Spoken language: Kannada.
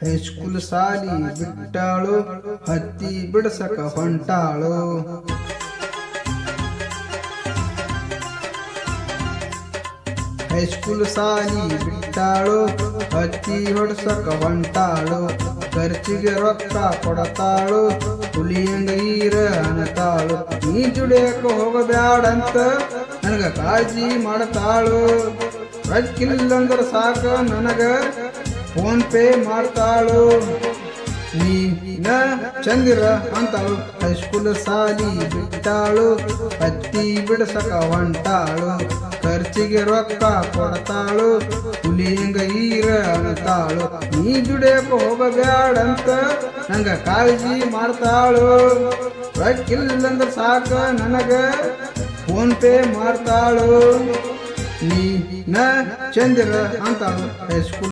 ಹೈಸ್ಕೂಲ್ ಸಾಲಿ ಬಿಟ್ಟಾಳು, ಹತ್ತಿ ಬಿಡಸಕ ಹೊಂಟಾಳು. ಹೈಸ್ಕೂಲ್ ಸಾಲಿ ಬಿಟ್ಟಾಳು, ಹತ್ತಿ ಹೊಡ್ಸಕ ಹೊಂಟಾಳು, ಖರ್ಚಿಗೆ ರೊಕ್ಕ ಕೊಡತಾಳು ಹುಲಿಯಂಗ ಈರ ಅನ್ನತಾಳು ನೀ ದುಡಿಯಕ ಹೋಗಬ್ಯಾಡಂತ ನನಗ ಕಾಳಜಿ ಮಾಡತಾಳು. ರೊಕ್ಕಿಲ್ಲಂದ್ರ ಸಾಕ ನನಗ ಫೋನ್ ಪೇ ಮಾಡ್ತಾಳು. ನೀನ ಚಂದಿರ ಅಂತಾಳು. ಹೈಸ್ಕೂಲ್ ಸಾಲಿ ಬಿಟ್ಟಾಳು. ಹತ್ತಿ ಬಿಡಸಕ ಹೊಂಟಾಳು. ಖರ್ಚಿಗೆ ರೊಕ್ಕ ಕೊಡ್ತಾಳು. ಹುಲಿಯಂಗ ಈರ ಅಂತಾಳು. ನೀ ದುಡಿಯಕ ಹೋಗಬ್ಯಾಡಂತ ನಂಗ ಕಾಳಜಿ ಮಾಡ್ತಾಳು. ರೊಕ್ಕಿಲ್ಲಂದ್ರ ಸಾಕ ನನಗ. ಫೋನ್ ಪೇ ಮಾಡ್ತಾಳು. ನೀ ಚಂದಿರ ಅಂತಾಳು. ಹೈಸ್ಕೂಲ್